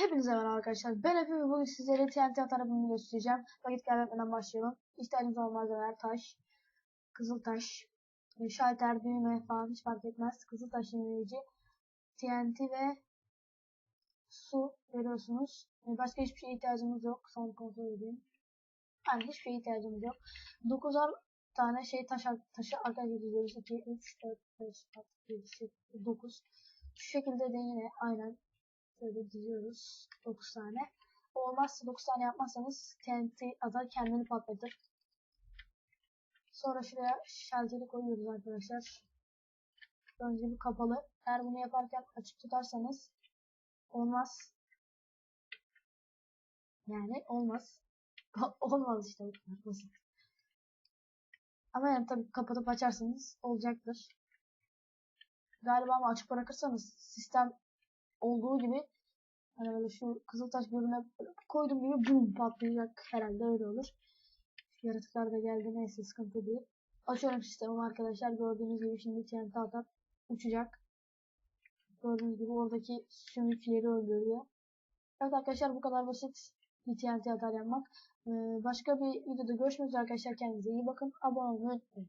Hepinize merhaba arkadaşlar. Ben Efe ve bugün sizlere TNT atarımını göstereceğim. Vakit kaybetmeden başlayalım. İhtiyacımız olan malzemeler taş, kızıl taş, şalter, düğme falan hiç fark etmez. Kızıl taş yenileyici, TNT ve su veriyorsunuz. E, Başka hiçbir şeye ihtiyacımız yok. Son kontrol edeyim. Yani hiçbir şeye ihtiyacımız yok. 9'ar tane şey taş taşı arkadaşlar diziyoruz. 2, 3, 4, 5, 6, 7, 8, 9. Şu şekilde de yine aynen diziyoruz 9 tane. Olmazsa 9 tane yapmazsanız TNT atar kendini patlatır. Sonra şuraya şalteri koyuyoruz arkadaşlar. Önce bir kapalı. Eğer bunu yaparken açık tutarsanız olmaz. Yani olmaz. olmaz işte bu. Ama yani tabii kapatıp açarsanız olacaktır. Galiba ama açık bırakırsanız sistem olduğu gibi hani böyle şu kızıltaş bölüme koydum gibi bum patlayacak herhalde öyle olur. Yaratıklar da geldi neyse sıkıntı değil. Açıyorum sistemi arkadaşlar gördüğünüz gibi şimdi TNT atar uçacak. Gördüğünüz gibi oradaki sümükleri öldürüyor. Evet arkadaşlar bu kadar basit bir TNT atar yapmak. Ee, başka bir videoda görüşmek üzere arkadaşlar kendinize iyi bakın. Abone olmayı unutmayın.